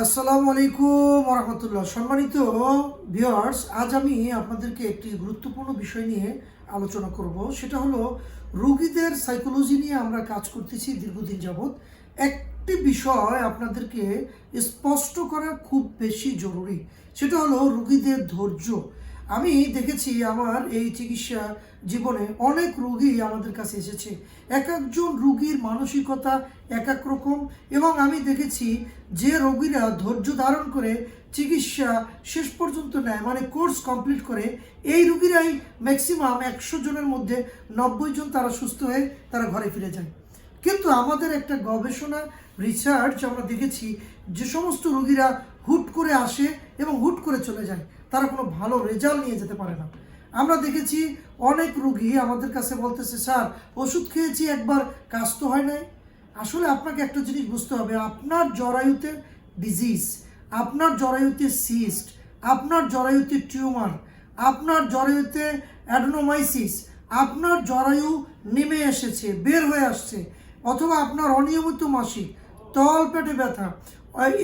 আসসালামু আলাইকুম রহমতুল্লাহ সম্মানিত ভিওয়ার্স আজ আমি আপনাদেরকে একটি গুরুত্বপূর্ণ বিষয় নিয়ে আলোচনা করব। সেটা হলো, রুগীদের সাইকোলজি নিয়ে আমরা কাজ করতেছি দীর্ঘদিন যাবৎ। একটি বিষয় আপনাদেরকে স্পষ্ট করা খুব বেশি জরুরি, সেটা হলো রুগীদের ধৈর্য। আমি দেখেছি আমার এই চিকিৎসা জীবনে অনেক রুগী আমাদের কাছে এসেছে। এক একজন রুগীর মানসিকতা এক এক রকম এবং আমি দেখেছি যে রোগীরা ধৈর্য ধারণ করে চিকিৎসা শেষ পর্যন্ত নেয় মানে কোর্স কমপ্লিট করে। এই রুগীরাই ম্যাক্সিমাম একশো জনের মধ্যে নব্বই জন তারা সুস্থ হয়ে তারা ঘরে ফিরে যায়। কিন্তু আমাদের একটা গবেষণা রিসার্চ আমরা দেখেছি যে সমস্ত রুগীরা হুট করে আসে এবং হুট করে চলে যায়, তারা কোনো ভালো রেজাল্ট নিয়ে যেতে পারে না। আমরা দেখেছি অনেক রুগী আমাদের কাছে বলতেছে, স্যার, ওষুধ খেয়েছি, একবার কাজ তো হয় নাই। আসলে আপনাকে একটা জিনিস বুঝতে হবে, আপনার জরায়ুতে ডিজিজ আপনার জরায়ুতে সিস্ট আপনার জরায়ুতে টিউমার আপনার জরায়ুতে অ্যাডনোমাইসিস আপনার জরায়ু নেমে এসেছে, বের হয়ে আসছে, অথবা আপনার অনিয়মিত মাসিক, তল পেটে ব্যথা,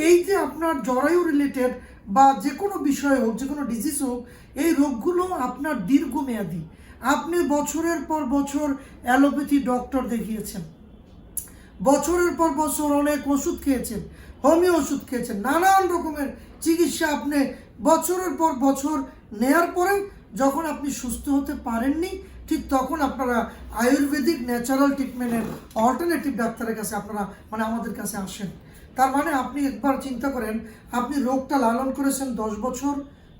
এই যে আপনার জরায়ু রিলেটেড বা যে কোনো বিষয় হোক, যে কোনো ডিজিজ হোক, এই রোগগুলো আপনার দীর্ঘমেয়াদী। আপনি বছরের পর বছর অ্যালোপ্যাথি ডক্টর দেখিয়েছেন। বছরের পর বছর অনেক ওষুধ খেয়েছেন, হোমিও ওষুধ খেয়েছেন, নানান রকমের চিকিৎসা আপনি বছরের পর বছর নেয়ার পরে যখন আপনি সুস্থ হতে পারেননি, ঠিক তখন আপনারা আয়ুর্বেদিক ন্যাচারাল ট্রিটমেন্টের অল্টারনেটিভ ডাক্তারের কাছে আপনারা মানে আমাদের কাছে আসেন। তার মানে আপনি একবার চিন্তা করেন, আপনি রোগটা লালন করেছেন দশ বছর,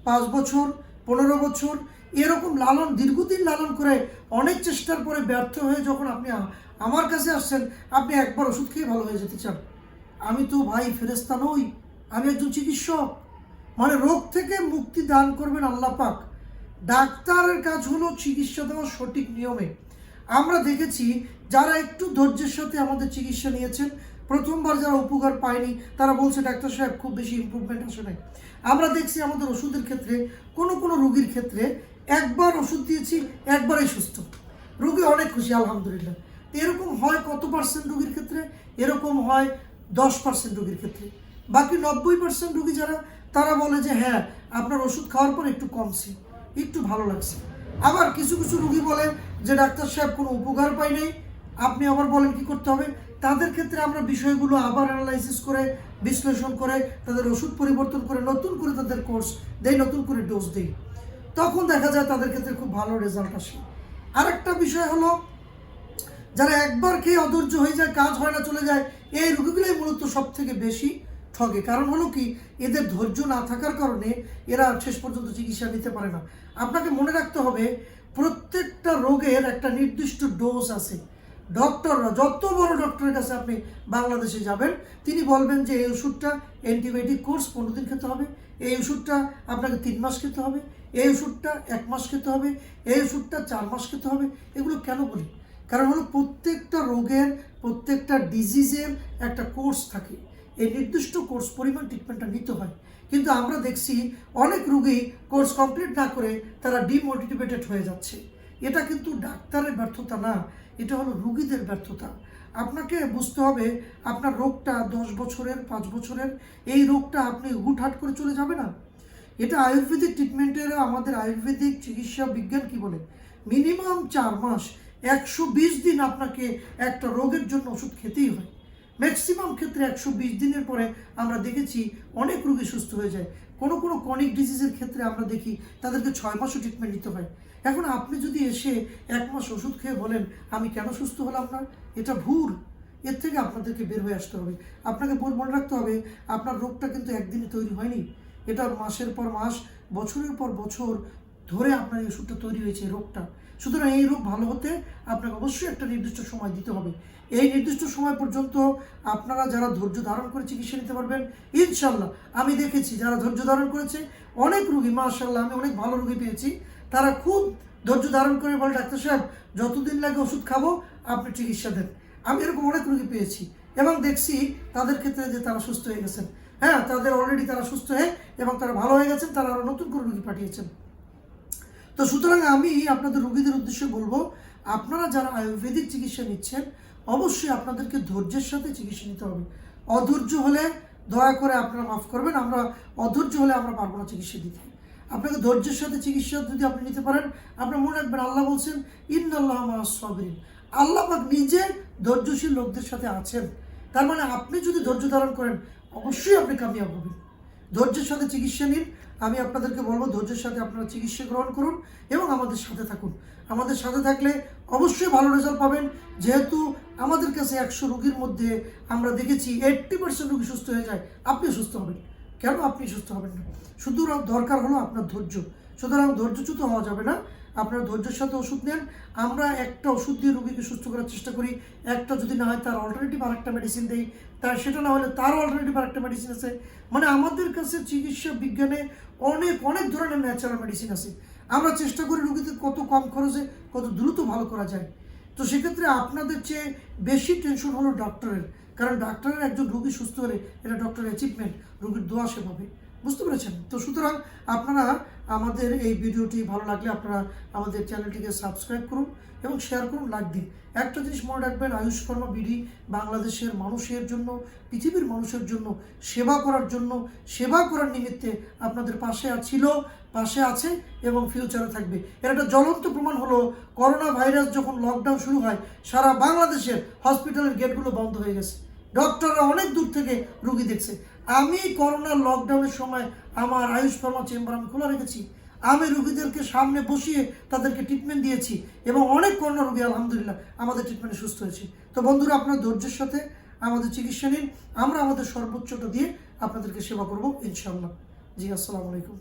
পাঁচ বছর, পনেরো বছর, এরকম লালন, দীর্ঘদিন লালন করে অনেক চেষ্টার পরে ব্যর্থ হয়ে যখন আপনি আমার কাছে আসছেন, আপনি একবার ওষুধ খেয়ে ভালো হয়ে যেতে চান। আমি তো ভাই ফেরেস্তা নই, আমি একজন চিকিৎসক। মানে রোগ থেকে মুক্তি দান করবেন আল্লাহ পাক। ডাক্তারের কাজ হলো চিকিৎসা দেওয়া সঠিক নিয়মে। আমরা দেখেছি যারা একটু ধৈর্যের সাথে আমাদের চিকিৎসা নিয়েছেন প্রথমবার যারা উপকার পায়নি, তারা বলছে ডাক্তার সাহেব, খুব বেশি ইমপ্রুভমেন্ট আসে নাই। আমরা দেখছি আমাদের ওষুধের ক্ষেত্রে, কোনো কোনো রোগীর ক্ষেত্রে একবার ওষুধ দিয়েছি, একবারই সুস্থ। রোগী অনেক খুশি, আলহামদুলিল্লাহ। এরকম হয় কত পার্সেন্ট রোগীর ক্ষেত্রে? এরকম হয় দশ পার্সেন্ট রোগীর ক্ষেত্রে। বাকি নব্বই পার্সেন্ট রোগী যারা, তারা বলে যে হ্যাঁ আপনার ওষুধ খাওয়ার পর একটু কমছে, একটু ভালো লাগছে। আবার কিছু কিছু রুগী বলে যে, ডাক্তার সাহেব, কোনো উপকার পাই নাই, আপনি আবার বলেন কি করতে হবে? তাদের ক্ষেত্রে আমরা বিষয়গুলো আবার অ্যানালাইসিস করে, বিশ্লেষণ করে, তাদের ওষুধ পরিবর্তন করে, নতুন করে তাদের কোর্স দেই, নতুন করে ডোজ দিই। তখন দেখা যায় তাদের ক্ষেত্রে খুব ভালো রেজাল্ট আসে। আরেকটা বিষয় হলো, যারা একবার খেয়ে অধৈর্য হয়ে যায়, কাজ হয় না, চলে যায়, এই রোগীগুলোই মূলত সব থেকে বেশি ঠগে। কারণ হলো কি, এদের ধৈর্য না থাকার কারণে এরা শেষ পর্যন্ত চিকিৎসা নিতে পারে না। আপনাকে মনে রাখতে হবে, প্রত্যেকটা রোগের একটা নির্দিষ্ট ডোজ আছে। ডক্টররা, যত বড় ডক্টরের কাছে আপনি বাংলাদেশে যাবেন, তিনি বলবেন যে এই ওষুধটা অ্যান্টিবায়োটিক কোর্স পনেরো দিন খেতে হবে, এই ওষুধটা আপনাকে তিন মাস খেতে হবে, এই ওষুধটা এক মাস খেতে হবে, এই ওষুধটা চার মাস খেতে হবে, এগুলো কেন বলি? কারণ হলো প্রত্যেকটা রোগের, প্রত্যেকটা ডিজিজের একটা কোর্স থাকে। এই নির্দিষ্ট কোর্স পরিমাণ ট্রিটমেন্টটা নিতে হয়। কিন্তু আমরা দেখছি অনেক রোগী কোর্স কমপ্লিট না করে তারা ডিমোটিভেটেড হয়ে যাচ্ছে। এটা কিন্তু ডাক্তারের ব্যর্থতা না, এটা হলো রুগীদের ব্যর্থতা। আপনাকে বুঝতে হবে, আপনার রোগটা দশ বছরের, পাঁচ বছরের, এই রোগটা আপনি হুটহাট করে চলে যাবে না। এটা আয়ুর্বেদিক ট্রিটমেন্টের, আমাদের আয়ুর্বেদিক চিকিৎসা বিজ্ঞান কি বলে? মিনিমাম চার মাস, একশো বিশ দিন আপনাকে একটা রোগের জন্য ওষুধ খেতেই হয়। ম্যাক্সিমাম ক্ষেত্রে একশো বিশ দিনের পরে আমরা দেখেছি অনেক রোগী সুস্থ হয়ে যায়। কোনো কোনো ক্রনিক ডিজিজের ক্ষেত্রে আমরা দেখি তাদেরকে ছয় মাসও ট্রিটমেন্ট নিতে হয়। এখন আপনি যদি এসে এক মাস ওষুধ খেয়ে বলেন, আমি কেন সুস্থ হলাম না? এটা ভুল। এর থেকে আপনাদেরকে বের হয়ে আসতে হবে। আপনাকে মনে রাখতে হবে, আপনার রোগটা কিন্তু একদিনে তৈরি হয়নি। এটা মাসের পর মাস, বছরের পর বছর ধরে আপনার এই ওষুধটা তৈরি হয়েছে রোগটা। সুতরাং এই রোগ ভালো হতে আপনাকে অবশ্যই একটা নির্দিষ্ট সময় দিতে হবে। এই নির্দিষ্ট সময় পর্যন্ত আপনারা যারা ধৈর্য ধারণ করে চিকিৎসা নিতে পারবেন ইনশাল্লাহ আমি দেখেছি যারা ধৈর্য ধারণ করেছে, অনেক রুগী মাশাল্লাহ আমি অনেক ভালো রুগী পেয়েছি। তারা খুব ধৈর্য ধারণ করে বলে, ডাক্তার সাহেব, যতদিন লাগে ওষুধ খাব, আপনি চিকিৎসা দেন। আমি এরকম অনেক রুগী পেয়েছি এবং দেখছি তাদের ক্ষেত্রে যে তারা সুস্থ হয়ে গেছেন। হ্যাঁ তাদের অলরেডি তারা সুস্থ হয়ে এবং তারা ভালো হয়ে গেছেন, তারা আরও নতুন করে রুগী পাঠিয়েছেন। তো সুতরাং আমি আপনাদের রোগীদের উদ্দেশ্যে বলব, আপনারা যারা আয়ুর্বেদিক চিকিৎসা নিচ্ছেন, অবশ্যই আপনাদেরকে ধৈর্যের সাথে চিকিৎসা নিতে হবে। অধৈর্য হলে দয়া করে আপনারা মাফ করবেন, আমরা অধৈর্য হলে আমরা পারব না চিকিৎসা দিতে। আপনাকে ধৈর্যের সাথে চিকিৎসা যদি আপনি নিতে পারেন, আপনার মনে রাখবেন আল্লাহ বলছেন ইন আল্লাহ সবরিন। আল্লাহ পাক নিজে ধৈর্যশীল লোকদের সাথে আছেন। তার মানে আপনি যদি ধৈর্য ধারণ করেন, অবশ্যই আপনি কামিয়াব হবেন। ধৈর্যের সাথে চিকিৎসা নিন। আমি আপনাদেরকে বলব, ধৈর্যের সাথে আপনারা চিকিৎসা গ্রহণ করুন এবং আমাদের সাথে থাকুন। আমাদের সাথে থাকলে অবশ্যই ভালো রেজাল্ট পাবেন। যেহেতু আমাদের কাছে একশো রুগীর মধ্যে আমরা দেখেছি এইট্টি পার্সেন্ট রুগী সুস্থ হয়ে যায় আপনি সুস্থ হবেন। কেন আপনি সুস্থ হবেন না? শুধু দরকার হলো আপনার ধৈর্য। সুতরাং ধৈর্যচ্যুত হওয়া যাবে না। আপনার ধৈর্যের সাথে ওষুধ নেন। আমরা একটা ওষুধ দিয়ে রুগীকে সুস্থ করার চেষ্টা করি। একটা যদি না হয় তার অল্টারনেটিভ আরেকটা মেডিসিন দেই। তার সেটা না হলে তার অল্টারনেটিভ আরেকটা মেডিসিন আছে। মানে আমাদের কাছে চিকিৎসা বিজ্ঞানে অনেক অনেক ধরনের ন্যাচারাল মেডিসিন আছে। আমরা চেষ্টা করি রুগীদের কত কম খরচে, কত দ্রুত ভালো করা যায়। তো সেক্ষেত্রে আপনাদের চেয়ে বেশি টেনশন হলো ডক্টরের কারণ ডাক্তারের একজন রুগী সুস্থ হলে এটা ডক্টরের অ্যাচিভমেন্ট রুগীর দোয়া সে পাবে। বুঝতে পেরেছেন? তো সুতরাং আপনারা আমাদের এই ভিডিওটি ভালো লাগলে আপনারা আমাদের চ্যানেলটিকে সাবস্ক্রাইব করুন এবং শেয়ার করুন, লাইক দিন। একটা জিনিস মনে রাখবেন, আয়ুষ কর্মা বিডি বাংলাদেশের মানুষের জন্য, পৃথিবীর মানুষের জন্য সেবা করার জন্য, সেবা করার নিমিত্তে আপনাদের পাশে ছিল, পাশে আছে এবং ফিউচারে থাকবে। এর একটা জ্বলন্ত প্রমাণ হলো করোনা ভাইরাস যখন লকডাউন শুরু হয়, সারা বাংলাদেশের হসপিটালের গেটগুলো বন্ধ হয়ে গেছে। ডক্টররা অনেক দূর থেকে রুগী দেখছে। আমি করোনা লকডাউনের সময় আমার আয়ুষ ফার্মা চেম্বার আমি খোলা রেখেছি। আমি রুগীদেরকে সামনে বসিয়ে তাদেরকে ট্রিটমেন্ট দিয়েছি এবং অনেক করোনা রুগী আলহামদুলিল্লাহ আমাদের ট্রিটমেন্টে সুস্থ হয়েছে। তো বন্ধুরা, আপনার ধৈর্যের সাথে আমাদের চিকিৎসা নিন। আমরা আমাদের সর্বোচ্চটা দিয়ে আপনাদেরকে সেবা করব ইনশাল্লাহ জি, আসসালামু আলাইকুম।